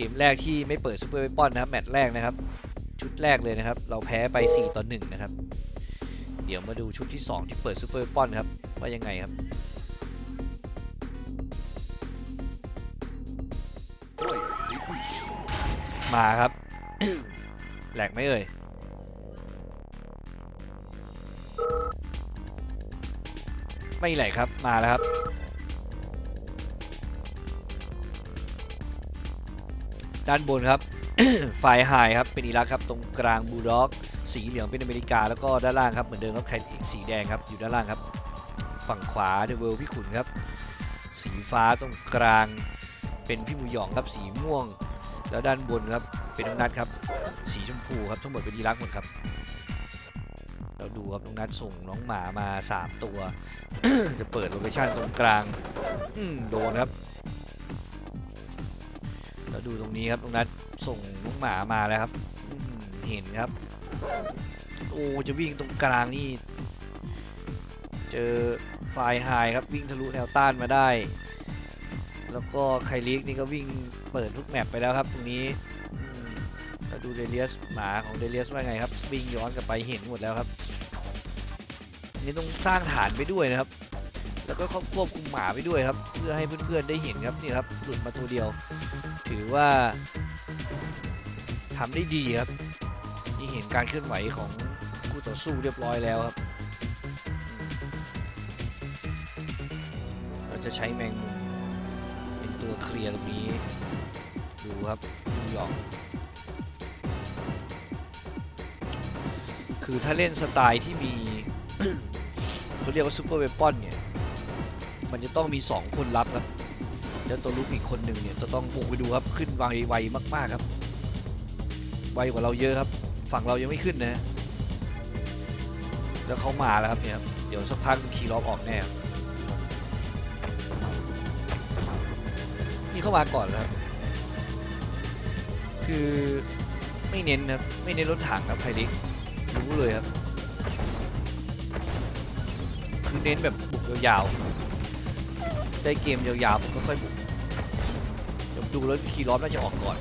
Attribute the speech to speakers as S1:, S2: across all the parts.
S1: กมแรกที่ไม่เปิดซูเปอร์เวปอนนะครับแมตช์แรกนะครับ ชุดแรกเลยนะครับ เราแพ้ไป 4 ต่อ 1 นะครับ เดี๋ยวมาดูชุดที่ 2 ที่เปิดซูเปอร์เวปอนครับ ว่ายังไงครับ มาครับ แหลกไหมเอ่ยไม่แหลกครับ มาแล้วครับ ด้านบนครับไฟไฮครับเป็นอิรักครับตรงกลางบูลด็อก สีเหลืองเป็นอเมริกาแล้วก็ด้านล่างครับเหมือนเดิมครับแคนอีกสีแดงครับอยู่ด้านล่างครับ ฝั่งขวาเดเวลพี่ขุนครับ สีฟ้าตรงกลางเป็นพี่หมูหยองครับสีม่วง แล้วด้านบนครับเป็นน้องนัทครับ สีชมพูครับทั้งหมดเป็นอีรักหมดครับเราดูครับน้องนัทส่งน้องหมามา 3 ตัว จะเปิดโลเคชั่นตรงกลางอืโดนครับ แล้วดูตรงนี้ครับน้องนัทส่งน้องหมามาแล้วครับเห็นครับ โอ้จะวิ่งตรงกลางนี่ เจอไฟไฮครับวิ่งทะลุแนวต้านมาได้ แล้วก็ไคลิกนี่ก็วิ่งเปิดทุกแมปไปแล้วครับ ตรงนี้มแล้วดูเดเลียสหมาของเดเลียสว่าไงครับ วิ่งย้อนกลับไปเห็นหมดแล้วครับนนี่ต้องสร้างฐานไปด้วยนะครับ แล้วก็ควบคุมหมาไปด้วยครับ เพื่อให้เพื่อนๆได้เห็นครับนี่ครับหลุดมาตัวเดียว ถือว่าทำได้ดีครับ นี่เห็นการเคลื่อนไหวของคู่ต่อสู้เรียบร้อยแล้วครับ เราจะใช้แมงมุมเป็นตัวเคลียร์ตรงนี้ ดูครับดูหยองคือถ้าเล่นสไตล์ที่มีเขาเรียกว่าซูเปอร์เวปอนเนี่ย มันจะต้องมี 2 คนรับครับ แล้วตัวลุกอีกคนหนึ่งเนี่ยจะต้องบุกไปดูครับขึ้นไวไวมากๆครับ ไวกว่าเราเยอะครับ ฝั่งเรายังไม่ขึ้นนะ แล้วเขามาแล้วครับเนี่ยเดี๋ยวสักพักคีย์ล็อกออกแน่นี่เข้ามาก่อนแล้วครับคือไม่เน้นครับไม่เน้นรถถังครับไพลิกรู้เลยครับคือเน้นแบบบุกยาวๆได้เกมยาวๆผมก็ค่อยบุก ดูแล้วคีย์ล็อกน่าจะออกก่อน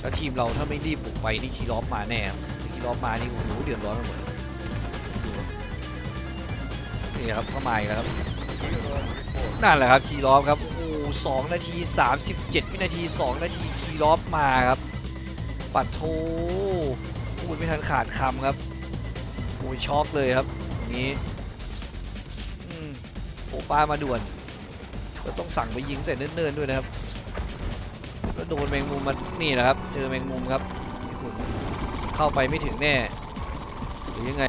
S1: แล้วทีมเราถ้าไม่รีบบุกไปนี่คีย์ล็อกมาแน่ครับถ้าคีย์ล็อกมานี่โอ้โหเดือดร้อนหมดนี่ครับเข้ามาอีกแล้วครับนั่นแหละครับคีย์ล็อกครับโอ้โหสองนาทีสามสิบเจ็ดวินาทีสองนาทีคีย์ล็อกมาครับ ปัดโทพูดไม่ทันขาดคำครับโอ้ยช็อกเลยครับอย่างนี้โอป้ามาด่วน ก็ต้องสั่งไปยิงแต่เนิ่นๆด้วยนะครับแล้วโดนแมงมุมมันนี่แหละครับ เจอแมงมุมครับพี่ขุนเข้าไปไม่ถึงแน่หรือยังไง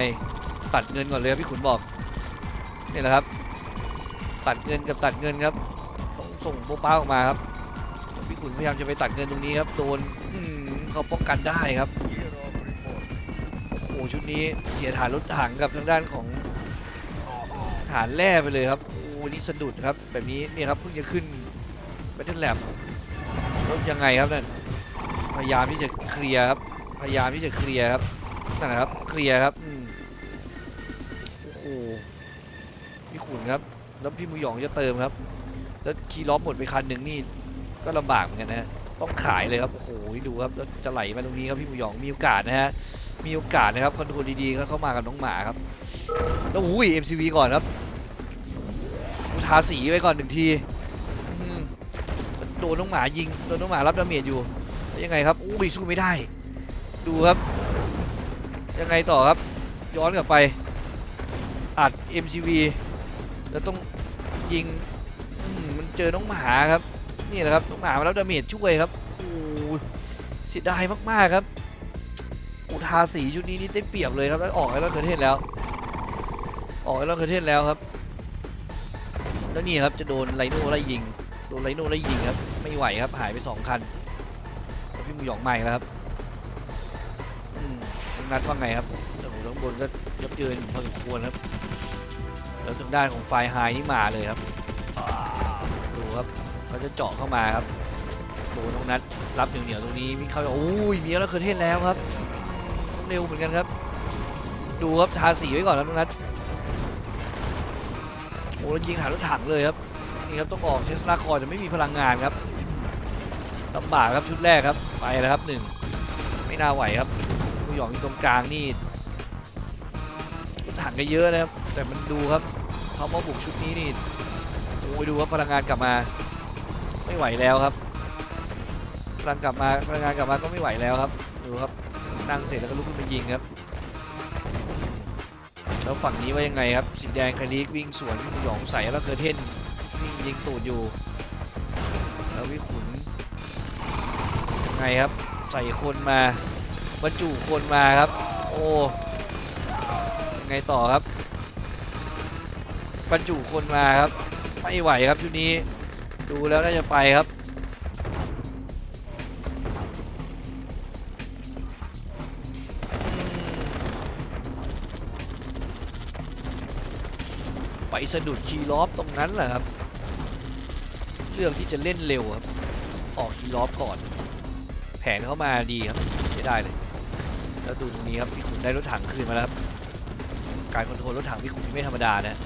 S1: ตัดเงินก่อนเลยพี่ขุนบอกนี่แหละครับ ตัดเงินกับตัดเงินครับต้องส่งโปป้าออกมาครับพี่ขุนพยายามจะไปตัดเงินตรงนี้ครับโดนเขาป้องกันได้ครับโอ้โหชุดนี้เสียฐานรถถังกับทางด้านของฐานแร่ไปเลยครับโนี่สะดุดครับ แบบนี้เนี่ยครับเพิ่งจะขึ้นแบตเทิลแลบแล้วยังไงครับนั่นพยายามที่จะเคลียร์ครับ พยายามที่จะเคลียร์ครับนั่นแหละครับเคลียร์ครับโอ้โหพี่ขุนครับ แล้วพี่มุยหยองจะเติมครับ แล้วคีล้อมหมดไปคันหนึ่งนี่ก็ลำบากเหมือนกันนะฮะต้องขายเลยครับโอ้โหดูครับแล้วจะไหลมาตรงนี้ครับพี่มุยหยองมีโอกาสนะฮะมีโอกาสนะครับคอนโทรลดีๆก็เข้ามากับน้องหมาครับแล้วอุ้ย MCV ก่อนครับ ทาสีไปก่อนหนึ่งทีโดนน้องหมายิงโดนน้องหมารับดาเมจอยู่ยังไงครับอุ้ยสู้ไม่ได้ ดูครับ ยังไงต่อครับ ย้อนกลับไป อัด MCV แล้วต้องยิงมมันเจอน้องหมาครับ นี่แหละครับน้องหมามารับดาเมจช่วยครับโอ้เสียดายมากๆครับอุทาสีชุดนี้นี่ได้เปรียบเลยครับแล้วออกไอ้รอนเคอร์เทนแล้ว ออกไอ้รอนเคอร์เทนแล้วครับ แล้วนี่ครับจะโดนไลโน่ไล่ยิง โดนไรโน่ไล่ยิงครับไม่ไหวครับหายไปสองคันพี่มูหยองใหม่แล้วครับน้องนัดว่าไงครับโอ้โหข้างบนก็ยับเยินพอสมควรครับ แล้วทางด้านของไฟไฮนี่มาเลยครับ ดูครับเขาจะเจาะเข้ามาครับโดนน้องนัดรับเหนียวๆตรงนี้มีเข้าโอ้ยมีแล้วเคอร์เทนแล้วครับ เร็วเหมือนกันครับ ดูครับทาสีไว้ก่อนแล้วน้องนัด อ้แล้วยิงหารถถังเลยครับนี่ครับต้องออกเทสลาคอร์จะไม่มีพลังงานครับลำบากครับชุดแรกครับไปแล้วครับหนึ่งไม่น่าไหวครับผู้หยองอยู่ตรงกลางนี่ถังก็เยอะนะครับ แต่มันดูครับเขามาบุกชุดนี้นี่โอ้ยดูครับพลังงานกลับมา ไม่ไหวแล้วครับพลังกลับมาพลังงานกลับมาก็ไม่ไหวแล้วครับดูครับนั่งเสร็จแล้วก็ลุกขึ้นมายิงครับ แล้วฝั่งนี้ว่ายังไงครับ สีแดงคาริกวิ่งสวนหยองใส่แล้วเคอร์เทนวิ่งยิงตูดอยู่ แล้ววิขุนยังไงครับ ใส่คนมาบรรจุคนมาครับ โอ้ยังไงต่อครับบรรจุคนมาครับ ไม่ไหวครับชุดนี้ ดูแล้วน่าจะไปครับ สะดุดคีลอบตรงนั้นแหละครับเลือกที่จะเล่นเร็วครับ ออกคีลอบก่อน แผนเข้ามาดีครับไม่ได้เลย แล้วดูตรงนี้ครับพี่ขุนได้รถถังคืนมาแล้วครับ การคอนโทรลรถถังพี่ขุนไม่ธรรมดานะ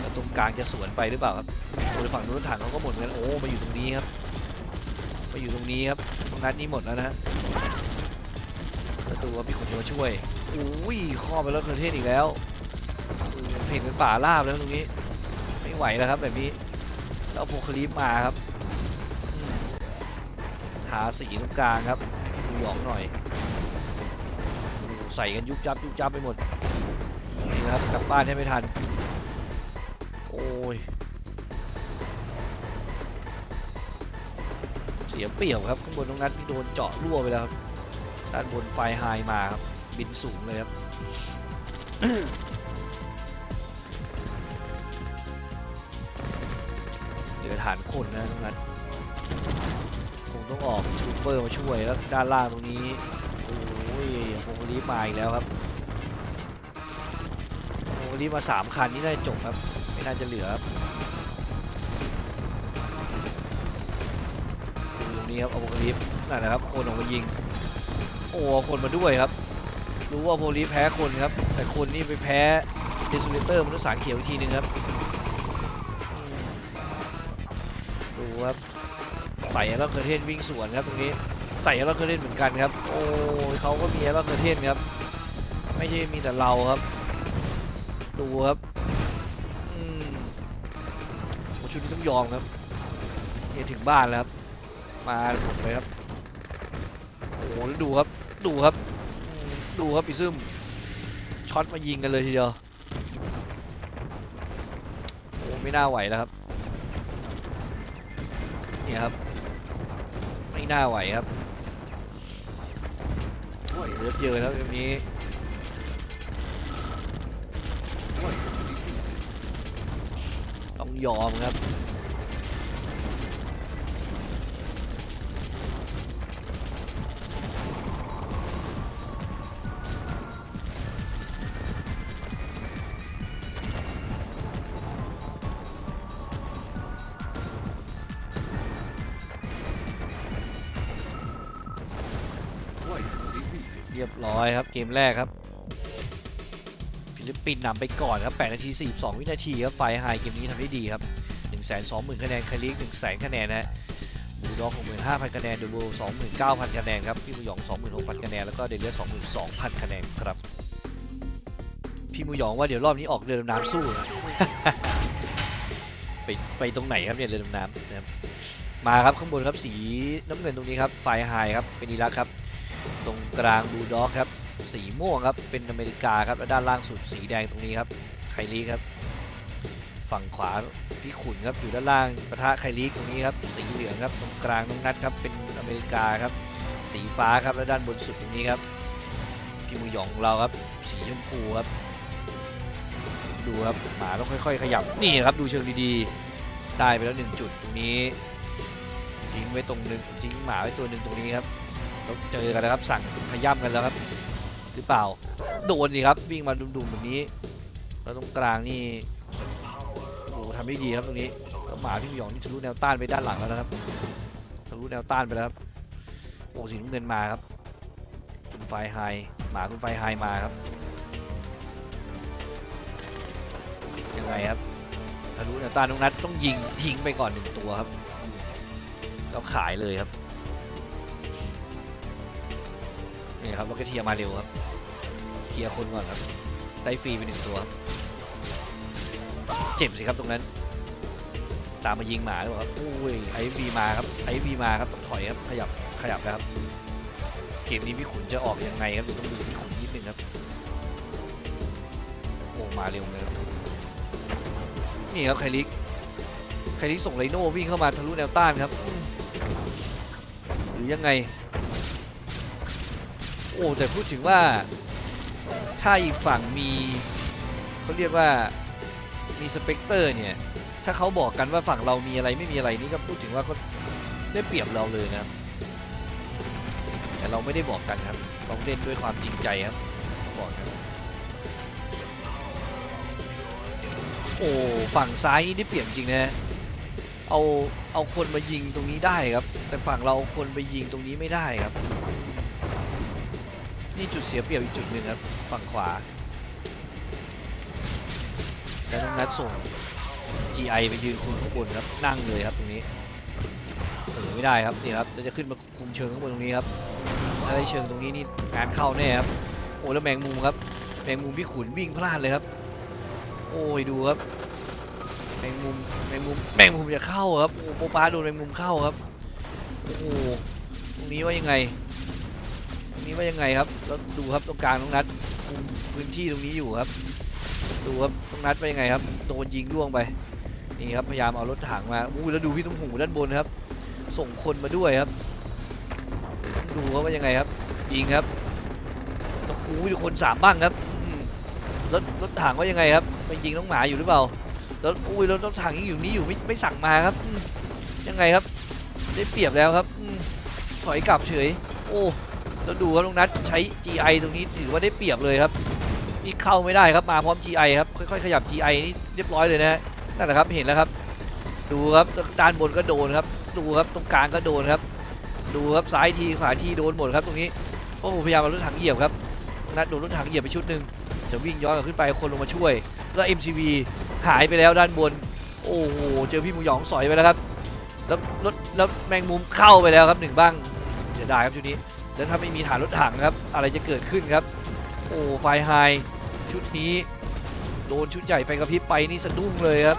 S1: แล้วตรงกลางจะสวนไปหรือเปล่าครับโอ้ยฝั่งนู้นรถถังเขาก็หมดเหมือนกันโอ้มาอยู่ตรงนี้ครับ มาอยู่ตรงนี้ครับตรงนั้นนี่หมดแล้วนะฮะแล้วดูว่าพี่ขุนจะมาช่วยอุ้ยข้อไปแล้วเคอร์เทนอีกแล้ว เพลงเป็นป่าลาบแล้วตรงนี้ ไม่ไหวแล้วครับแบบนี้แล้วโพคลิปมาครับ หาสีตรงกลางครับดูหยองหน่อย ใส่กันยุบยับยุบยับไปหมด นี่นะครับกลับบ้านให้ไม่ทัน โอ้ย เสียเปรียบครับข้างบนตรงนั้นที่โดนเจาะรั่วไปแล้วครับ ด้านบนไฟไฮมาครับ บินสูงเลยครับ เดี๋ยวฐานคนนะตรงนั้นคงต้องออกชูเปอร์มาช่วยแล้วด้านล่างตรงนี้โอ้ยโฟกัลีมาอีกแล้วครับโฟกัลีมาสามคันนี่น่าจะจบครับไม่น่าจะเหลือครับตรงนี้ครับเอาโฟกัลีฟนั่นแหละครับคนออกมายิงโอ้คนมาด้วยครับ รู้ว่าโฟกัลีแพ้คนครับแต่คนนี่ไปแพ้เดซูเลเตอร์มนุษย์สารเขียวอีกทีหนึงครับ ใส่แล้วเคอร์เทนวิ่งสวนครับตรงนี้ใส่แล้วเคอร์เทนเหมือนกันครับ โอ้ยเขาก็มีแล้วเคอร์เทนครับ ไม่ใช่มีแต่เราครับ ดูครับอืมชุดนี้ต้องยอมครับเนี่ยถึงบ้านแล้วครับ มาหมเลยครับ โอ้แล้วดูครับ ดูครับ ดูครับพี่ซึมช็อตมายิงกันเลยทีเดียว โอ้ไม่น่าไหวแล้วครับ เนี่ยครับ่น่าไหวครับโอ้ยเยอะเยอะแล้วแบบนี้ต้องยอมครับ เรียบร้อยครับเกมแรกครับ ฟิลิปปินส์นำไปก่อนครับ 8 นาที 42 วินาทีครับไฟไฮเกมนี้ทำได้ดีครับ 120,000 คะแนนคาริก100,000 คะแนนนะฮะบูด็อก65,000 คะแนนดูโบ29,000 คะแนนครับ พี่มูหยอง 26,000 คะแนน แล้วก็เดลเลีย22,000 คะแนนครับ พี่มูหยองว่าเดี๋ยวรอบนี้ออกเรือดำน้ำสู้นะไปไปตรงไหนครับเนี่ยเรือดำน้ำนะครับมาครับข้างบนครับสีน้ำเงินตรงนี้ครับไฟไฮครับเป็นอิรักครับ ตรงกลางบูด็อกครับสีม่วงครับเป็นอเมริกาครับและด้านล่างสุดสีแดงตรงนี้ครับไคลีครับ ฝั่งขวาพี่ขุนครับอยู่ด้านล่างปะทะไคลีตรงนี้ครับสีเหลืองครับตรงกลางน้องนัดครับเป็นอเมริกาครับสีฟ้าครับและด้านบนสุดตรงนี้ครับพี่มือหยองของเราครับสีชมพูครับดูครับหมาต้องค่อย ๆ ขยับนี่ครับดูเชิงดีๆได้ไปแล้วหนึ่งจุดตรงนี้ทิ้งไว้ตรงหนึ่งทิ้งหมาไว้ตัวหนึ่งตรงนี้ครับ แล้วเจอกันแล้วครับ สั่งขย้ำกันแล้วครับ หรือเปล่า โดนสิครับวิ่งมาดุมๆแบบนี้ แล้วตรงกลางนี่โอ้โหทำได้ดีครับตรงนี้แล้วหมาพี่หยองนี่ทะลุแนวต้านไปด้านหลังแล้วนะครับทะลุแนวต้านไปแล้วครับโอ้สีน้ำเงินมาครับ คุณไฟไฮหมาคุณไฟไฮมาครับยังไงครับทะลุแนวต้านน้องนัดต้องยิงทิ้งไปก่อนหนึ่งตัวครับแล้วขายเลยครับ นี่ครับล้วก็เทียร์มาเร็วครับเคลียร์คนก่อนครับได้ฟรีไปหนึ่งตัวครับเจ็บสิครับตรงนั้น ตามมายิงหมาหรือเปล่าครับโอ้ยไอวีมาครับไอวีมาครับต้องถอยครับขยับขยับนะครับเกมนี้พี่ขุนจะออกยังไงครับเดี๋ยวต้องดูพี่ขุนนิดนึงครับโอ้มาเร็วเลยครับนี่ครับไคลิกไคลิกส่งไรโน่วิ่งเข้ามาทะลุแนวต้านครับหรือยังไง โอ้แต่พูดถึงว่าถ้าอีกฝั่งมีเขาเรียกว่ามีสเปกเตอร์เนี่ย ถ้าเขาบอกกันว่าฝั่งเรามีอะไรไม่มีอะไรนี่ก็พูดถึงว่าก็ได้เปรียบเราเลยนะแต่เราไม่ได้บอกกันครับเราเล่นด้วยความจริงใจครับบอกครับโอ้ฝั่งซ้ายนี่ได้เปรียบจริงนะเอาเอาคนมายิงตรงนี้ได้ครับ แต่ฝั่งเราคนไปยิงตรงนี้ไม่ได้ครับ นี่จุดเสียเปรียบอีกจุดหนึ่งครับ ฝั่งขวา แต่ต้องนัดส่ง GI ไปยืนคุมข้างบนครับนั่งเลยครับตรงนี้เออไม่ได้ครับนี่ครับเราจะขึ้นมาคุมเชิงข้างบนตรงนี้ครับถ้าได้เชิงตรงนี้นี่งานเข้าแน่ครับโอ้แล้วแมงมุมครับ แมงมุมพี่ขุนวิ่งพลาดเลยครับ โอ้ยดูครับ แมงมุมแมงมุมแมงมุมจะเข้าครับโอ้โปปาโดนแมงมุมเข้าครับโอ้โหตรงนี้ว่ายังไง ตรงนี้ว่ายังไงครับแล้วดูครับตรงกลางน้องนัดคุมพื้นที่ตรงนี้อยู่ครับ ดูครับต้องนัดไปยังไงครับโดนยิงล่วงไปนี่ครับพยายามเอารถถังมาอู้แล้วดูพี่ตุ้มหูด้านบนครับ ส่งคนมาด้วยครับ ดูครับว่ายังไงครับยิงครับต้องอู้ดูคนสามบ้างครับรถรถถังว่ายังไงครับไปยิงน้องหมาอยู่หรือเปล่าแล้วอุ้ยแล้วรถถังยังอยู่นี่อยู่ไม่ไม่สั่งมาครับยังไงครับ ได้เปรียบแล้วครับถอยกลับเฉย โอ้ แล้วดูครับน้องนัดใช้ GI ตรงนี้ถือว่าได้เปรียบเลยครับนี่เข้าไม่ได้ครับมาพร้อม GI ครับค่อยๆขยับ GI นี่เรียบร้อยเลยนะนั่นแหละครับเห็นแล้วครับ ดูครับด้านบนก็โดนครับ ดูครับตรงกลางก็โดนครับ ดูครับซ้ายทีขวาทีโดนหมดครับ ตรงนี้โอ้โหพยายามเอารถถังเหยียบครับนัดโดนรถถังเหยียบไปชุดหนึ่งจะวิ่งย้อนกลับขึ้นไปคนลงมาช่วย แล้ว MCV หายไปแล้วด้านบน โอ้โหเจอพี่มูหยองสอยไปแล้วครับแล้วรถแล้วแมงมุมเข้าไปแล้วครับหนึ่งบ้างเสียดายครับชุดนี้ แล้วถ้าไม่มีฐานรถถังครับ อะไรจะเกิดขึ้นครับ โอ้ไฟไฮชุดนี้ โดนชุดใหญ่ไปกระพริบไปนี่สะดุ้งเลยครับ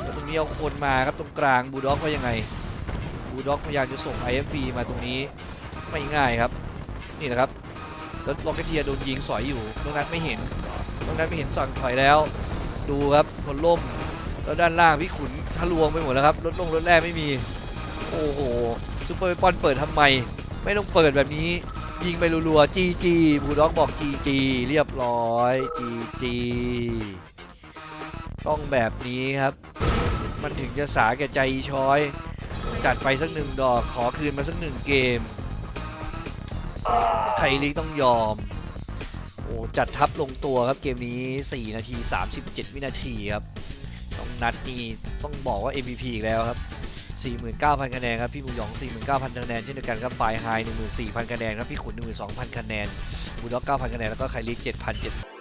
S1: แล้วตรงนี้เอาคนมาครับตรงกลางบูด็อกว่ายังไงบูด็อกพยายามจะส่ง IFB มาตรงนี้ไม่ง่ายครับ นี่นะครับแล้วล็อกเกเทียโดนยิงสอยอยู่ตรงนั้นไม่เห็นตรงนั้นไม่เห็นสั่งถอยแล้ว ดูครับคนล่มแล้วด้านล่างพี่ขุนทะลวงไปหมดแล้วครับรถลงรถแร่ไม่มี โอ้โหซูเปอร์เวปอนเปิดทำไม ไม่ต้องเปิดแบบนี้ ยิงไปรัวๆ GG บูด็อกบอก GG เรียบร้อย GG ต้องแบบนี้ครับ มันถึงจะสาแก่ใจช้อย จัดไปสักหนึ่งดอกขอคืนมาสักหนึ่งเกมไทยลีกต้องยอม โอ้จัดทับลงตัวครับเกมนี้ 4 นาที 37 วินาทีครับ ต้องนัดนี่ต้องบอกว่า MVP อีกแล้วครับ 49,000 คะแนนครับ พี่หมูหยอง 49,000 คะแนนเช่นเดียวกันครับไฟไฮ14,000 คะแนนครับ พี่ขุน12,000 คะแนนบูด็อก9,000 คะแนน แล้วก็ไคลิก7,700